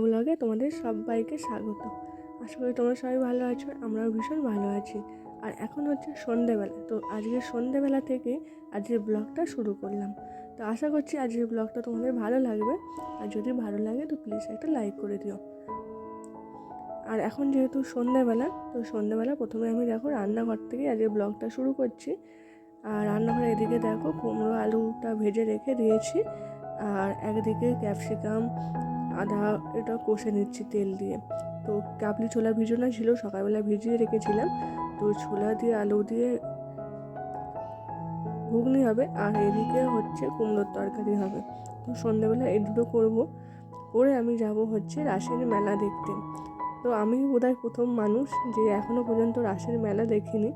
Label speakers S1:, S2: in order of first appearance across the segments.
S1: ব্লগে তোমাদের সবাইকে স্বাগত। আশা করি তোমরা সবাই ভালো আছো, আমরাও ভীষণ ভালো আছি। আর এখন হচ্ছে সন্ধেবেলা, তো আজকে সন্ধেবেলা থেকে আজকের ব্লগটা শুরু করলাম। তো আশা করছি আজকের ব্লগটা তোমাদের ভালো লাগবে। আর যদি ভালো লাগে তো প্লিজ একটা লাইক করে দিও। আর এখন যেহেতু সন্ধেবেলা, তো সন্ধেবেলা প্রথমে আমি দেখো রান্নাঘর থেকে আজকে ব্লগটা শুরু করছি। আর রান্নাঘরে এদিকে দেখো কুমড়ো আলুটা ভেজে রেখে দিয়েছি। আর একদিকে ক্যাপসিকাম আদা এটা কষে নিচ্ছি তেল দিয়ে। তো কাবলি ছোলা ভিজানো ছিল, সকালবেলা ভিজিয়ে রেখেছিলাম। তো ছোলা দিয়ে, আলু দিয়ে ঘুগনি হবে, আর এদিকে হচ্ছে কুমড়োর তরকারি হবে। তো সন্ধ্যেবেলা এই দুটো করব। করে আমি যাব হচ্ছে রাসের মেলা দেখতে। তো আমি বোধহয় প্রথম মানুষ যে এখনও পর্যন্ত রাসের মেলা দেখিনি।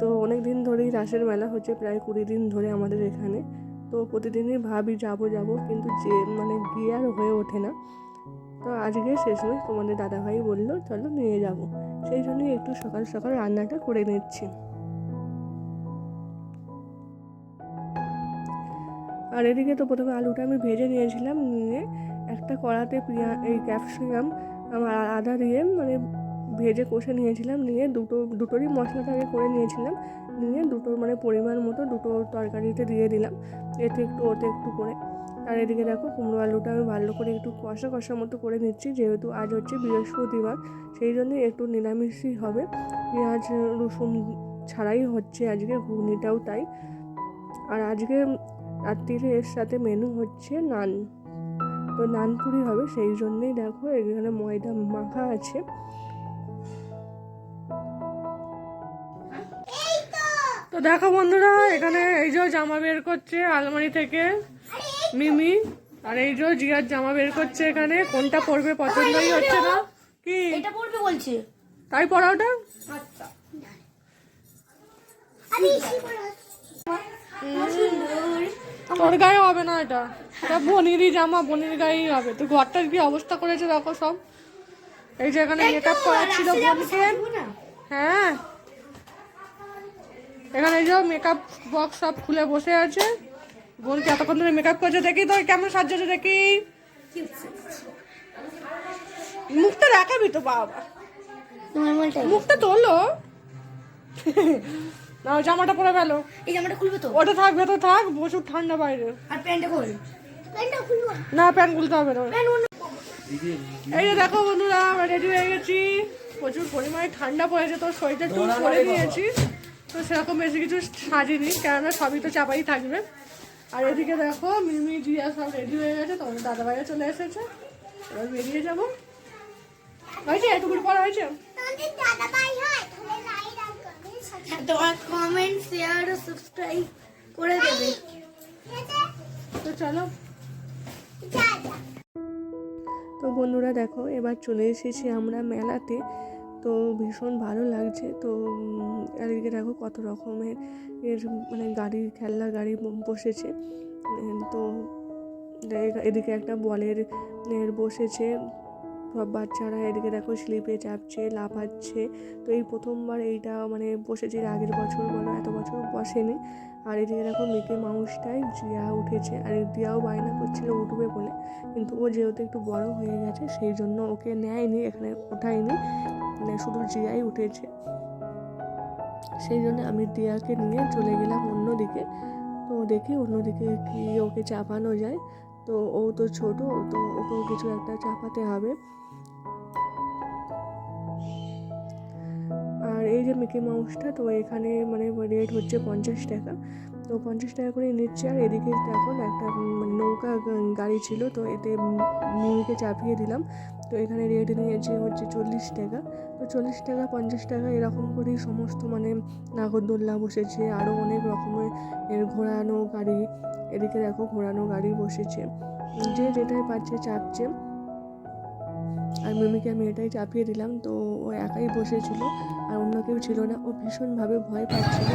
S1: তো অনেক দিন ধরেই রাসের মেলা হচ্ছে, প্রায় কুড়ি দিন ধরে আমাদের এখানে। তো প্রতিদিনই ভাবি যাব যাব, কিন্তু যে মানে গিয়ে আর হয়ে ওঠে না। তো আজকে শেষমেশ তোমাদের দাদাভাই বলল, চলো নিয়ে যাব। সেই জন্যই একটু সকাল সকাল রান্নাটা করে নিচ্ছি। আর এদিকে তো প্রথমে আলুটা আমি ভেজে নিয়েছিলাম, নিয়ে একটা কড়াতে পেঁয়া, এই ক্যাপসিকাম, আমার আদা দিয়ে মানে ভেজে কষে নিয়েছিলাম, নিয়ে দুটো, দুটোরই মশলাটা আগে করে নিয়েছিলাম। নিয়ে দুটোর মানে পরিমাণ মতো দুটো তরকারিতে দিয়ে দিলাম। এতে একটু ওতে একটু করে। আর এদিকে দেখো কুমড়ো আলুটা আমি ভালো করে একটু কষা কষা মতো করে নিচ্ছি। যেহেতু আজ হচ্ছে বৃহস্পতিবার, সেই জন্য একটু নিরামিষই হবে। পেঁয়াজ, রসুন ছাড়াই হচ্ছে আজকে, ঘুগনিটাও তাই। আর আজকে রাত্রিরে এর সাথে মেনু হচ্ছে নান। তো নান পুরি হবে, সেই জন্যেই দেখো এখানে ময়দা মাখা আছে। তো দেখো বন্ধুরা এখানে এই যে জামা বের করছে আলমারি থেকে। মিমি আর এই যে জিয়ার জামা বের করছে এখানে। কোনটা পরবে পছন্দই হচ্ছে না। কি?
S2: এটা পড়বে বলছে।
S1: তাই পরা ওটা?
S2: আচ্ছা।
S1: তোর গায়ে হবে না এটা। এটা বনিরই জামা বনির গায়েই হবে। তো ঘরটার কি অবস্থা করেছে দেখো সব। এই যে এখানে মেকআপ করাচ্ছিল বোনকে। হ্যাঁ। এখানে এই যে মেকআপ বক্স সব খুলে বসে আছে। বোনকে এতক্ষণ ধরে মেকআপ করছে দেখি তো কেমন সাজছে দেখি। মুখটা দেখাবি তো বাবা। মুখটা তোলো। না জামাটা পরে গেল
S2: এই জামাটা খুলবে তো?
S1: ওটা থাক ভেতর থাক প্রচুর ঠান্ডা বাইরে।
S2: আর প্যান্টটা খোল।
S1: না। প্যান্ট খুলতে হবে না। এই যে দেখো বন্ধুরা আমরা রেডি হয়ে গেছি। প্রচুর পরিমাণে ঠান্ডা পড়েছে তোর শরীরটা টুল পরে নিয়েছি তো সেরকম বেশি কিছু সাজিনি কেননা সবই তো চাপাই থাকবে। আর এদিকে দেখো মিমি জিয়া সব রেডি হয়ে গেছে তোমাদের দাদা ভাইয়া চলে এসেছে। এবার বেরিয়ে যাব। হয়েছে? এটুকুর পর হয়েছে?
S2: তোমার কমেন্ট শেয়ার ও সাবস্ক্রাইব করে দেবে।
S1: তো চলো। তো বন্ধুরা দেখো এবার চলে এসেছি আমরা মেলাতে। তো ভীষণ ভালো লাগছে তো এদিকে দেখো কত রকমের এর মানে গাড়ি, খেলনার গাড়ি বসেছে। তো এদিকে একটা বলের এর বসেছে। সব বাচ্চারা এদিকে দেখো স্লিপে চাপছে, লাফাচ্ছে। তো এই প্রথমবার এইটা মানে বসেছে আগের বছর বলো, এত বছর বসেনি। আর এদিকে দেখো মিকি মাউসটাই জিয়া উঠেছে। আর দিয়াও বায়না করছিল উঠবে বলে। কিন্তু ও যেহেতু একটু বড় হয়ে গেছে, সেই জন্য ওকে নেয়নি, এখানে ওঠায়নি। মানে শুধু জিয়াই উঠেছে। সেই জন্য আমি দিয়াকে নিয়ে চলে গেলাম অন্যদিকে। তো দেখি অন্যদিকে কি ওকে চাপানো যায়। তো ও তো ছোট, তো ওকেও কিছু একটা চাপাতে হবে। আর এই যে মিকি মাউসটা, তো এখানে মানে রেট হচ্ছে পঞ্চাশ টাকা। তো পঞ্চাশ টাকা করে নিচ্ছে। আর এদিকে দেখুন একটা নৌকা গাড়ি ছিল, তো এতে মিমিকে চাপিয়ে দিলাম। তো এখানে রেট নিয়েছে হচ্ছে চল্লিশ টাকা। তো চল্লিশ টাকা, পঞ্চাশ টাকা এরকম করেই সমস্ত মানে নাগরদোল্লা বসেছে। আরও অনেক রকমের এর ঘোরানো গাড়ি, এদিকে দেখো ঘোরানো গাড়ি বসেছে। যে যেটাই পাচ্ছে চাপছে। আর মিমিকে আমি এটাই চাপিয়ে দিলাম, তো ও একাই বসেছিল আর অন্য কেউ ছিল না। ও ভীষণভাবে ভয় পাচ্ছিল।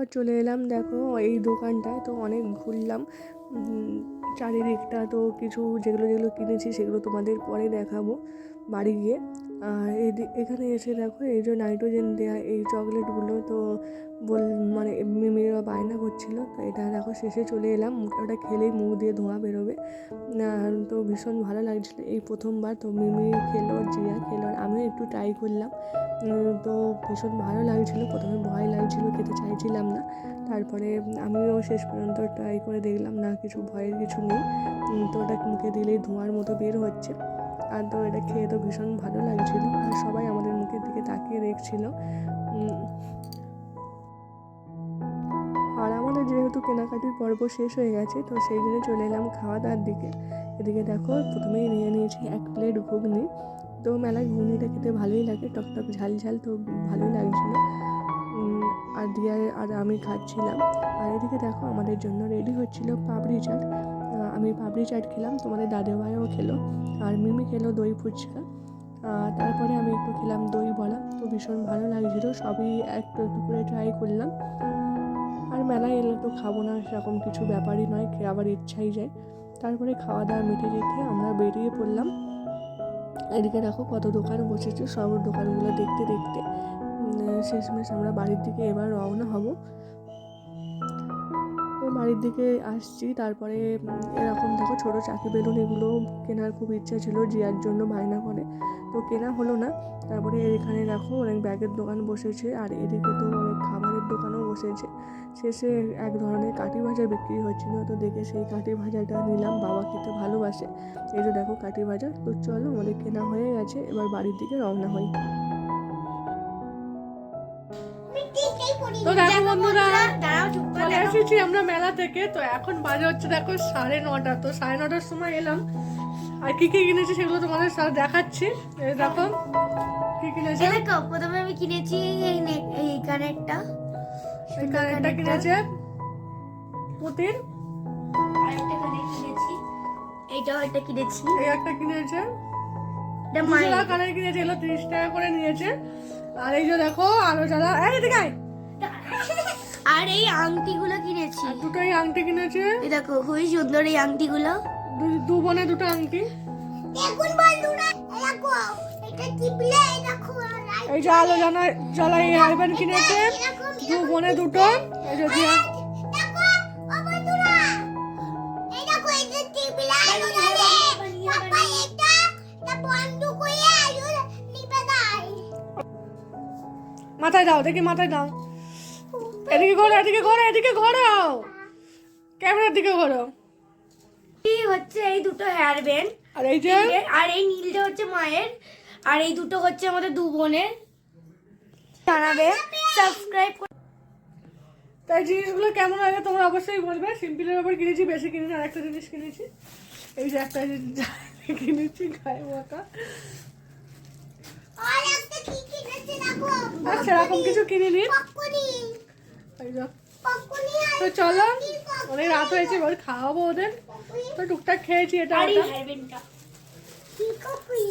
S1: এরপর চলে এলাম, দেখো এই দোকানটায়, তো অনেক ঘুরলাম। চারিদিকটা তো কিছু যেগুলো যেগুলো কিনেছি সেগুলো তোমাদের পরে দেখাবো বাড়ি গিয়ে। আর এখানে এসে দেখো এই যে নাইট্রোজেন দেওয়া এই চকলেটগুলো তো বল মানে মিমিরা বায়না করছিল তো এটা দেখো শেষে চলে এলাম, ওটা খেলেই মুখ দিয়ে ধোঁয়া বেরোবে। তো ভীষণ ভালো লাগছিল এই প্রথমবার, তো মিমি খেলো, জিয়া খেলো আমিও একটু ট্রাই করলাম। তো ভীষণ ভালো লাগছিল, প্রথমে ভয় লাগছিল, খেতে চাইছিলাম না। তারপরে আমিও শেষ পর্যন্ত ট্রাই করে দেখলাম, না কিছু ভয়ের কিছু নেই। তো ওটা মুখে দিলেই ধোঁয়ার মতো বের হচ্ছে। আর তো এটা খেয়ে তো ভীষণ ভালো লাগছিল, আর সবাই আমাদের মুখের দিকে তাকিয়ে দেখছিল। যেহেতু কেনাকাটির পর্ব শেষ হয়ে গেছে, তো সেই জন্য চলে এলাম খাওয়া দাওয়ার দিকে। এদিকে দেখো, প্রথমেই নিয়ে নিয়েছি এক প্লেট ঘুগনি। তো মেলায় ঘুগনিটা খেতে ভালোই লাগে টকটক ঝাল ঝাল তো ভালোই লাগছিল। আর দিয়া আর আমি খাচ্ছিলাম। আর এদিকে দেখো, আমাদের জন্য রেডি হচ্ছিল পাপড়ি চাট। আমি পাপড়ি চাট খেলাম, তোমাদের দাদু ভাইও খেলো, আর মিমি খেলো দই ফুচকা। তারপরে আমি একটু খেলাম দই বলা, তো ভীষণ ভালো লাগছিল, সবই একটু একটু করে ট্রাই করলাম। আর মেলায় এলে তো খাব না, সেরকম কিছু ব্যাপারই নয়, খেয়ে আবার ইচ্ছাই যায়। তারপরে খাওয়া দাওয়া মিটে রেখে আমরা বেরিয়ে পড়লাম। এদিকে দেখো কত দোকান বসেছে, সব দোকানগুলো দেখতে দেখতে। শেষমেশ আমরা বাড়ির দিকে এবার রওনা হব। তো বাড়ির দিকে আসছি, তারপরে এরকম দেখো ছোট চাকি বেলুন এগুলো কেনার খুব ইচ্ছা ছিল, জিয়ার জন্য বায়না করে। তো কেনা হলো না, তারপরে এখানে দেখো অনেক ব্যাগের দোকান বসেছে, আর এদিকে তো অনেক খাবারের দোকানও বসেছে। শেষে এক ধরনের কাঠি ভাজা বিক্রি হচ্ছিল। তো দেখে সেই কাঠি ভাজাটা নিলাম বাবা খেতে ভালোবাসে। এই যে দেখো কাঠি ভাজা তো চলো আমাদের কেনা হয়ে গেছে এবার বাড়ির দিকে রওনা হই। তো দেখো বন্ধুরা
S2: দাঁড়াও চুপ
S1: চলে এসেছি আমরা মেলা থেকে। তো এখন বাজে হচ্ছে দেখো সাড়ে নটা। তো সাড়ে নটার সময় এলাম। আর কি কি কিনেছি সেগুলো তোমাদের সাথে দেখাচ্ছি। দেখো কি কিনেছে?
S2: প্রথমে আমি কিনেছি এই নে- এই কানেরটা
S1: এই কানেরটা কিনেছে পুতির
S2: এইটাও একটা কিনেছি।
S1: এই একটা কিনেছে?
S2: এটা মায়ের।
S1: কানের কিনেছে এগুলো তিরিশ টাকা করে নিয়েছে। আর এই যে দেখো আলো জ্বালা এই এদিকে আয়।
S2: আর এই আংটিগুলো কিনেছি।
S1: দুটোই আংটি কিনেছে।
S2: এই দেখো খুবই সুন্দর এই আংটিগুলো।
S1: দু- দু বোনে দুটো আংটি।
S2: দেখুন বন্ধুরা দেখো এটা টিপলে দেখো
S1: এই যে আলো জানা জ্বালা এই আইবান কিনেছে। দু বোনে দুটো। এই যে দিয়া।
S2: দেখো ও বন্ধুরা। এই দেখো এটা টিপলে আলো জ্বলে পাপা এটা এটা বন্ধ করে আলো নিবে দেয়
S1: মাথায় দাও দেখি মাথায় দাও। এদিকে ঘোরো এদিকে ঘোরো এদিকে ঘোরো। ক্যামেরার দিকে ঘোরো।
S2: এই হচ্ছে এই দুটো হেয়ার ব্যান্ড
S1: আর এই যে?
S2: আর এই নীলটা হচ্ছে মায়ের। আর এই দুটো হচ্ছে আমাদের দু বোনের। জানাবে সাবস্ক্রাইব
S1: তাই জিনিসগুলো কেমন লাগে তোমরা অবশ্যই বলবে। সিম্পলের ওপর কিনেছি বেশি কিনে আর একটা জিনিস কিনেছি। এই যে একটা জিনিস কিনেছি গায়ে মাখা
S2: আর কিনেছে
S1: সেরকম কিছু কিনিনি
S2: পকোড়ি
S1: এই তো চলো অনেক রাত হয়েছে এবার খাওয়াবো ওদের। তো টুকটাক খেয়েছি এটা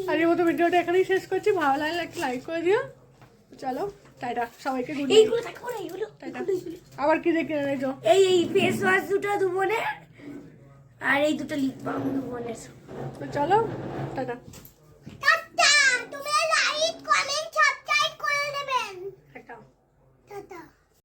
S1: আর এই মতো ভিডিওটা এখানেই শেষ করছি। ভালো লাগলে একটা লাইক করে দিও। চলো। টাটা সবাইকে গুড
S2: এইগুলো দেখো না? এইগুলো
S1: টাটা আবার কি দেখে এনেছো
S2: এই এই ফেস ওয়াশ দুটো দু বোনের আর এই দুটো লিপ বাম দু বোনের
S1: তো চলো টাটা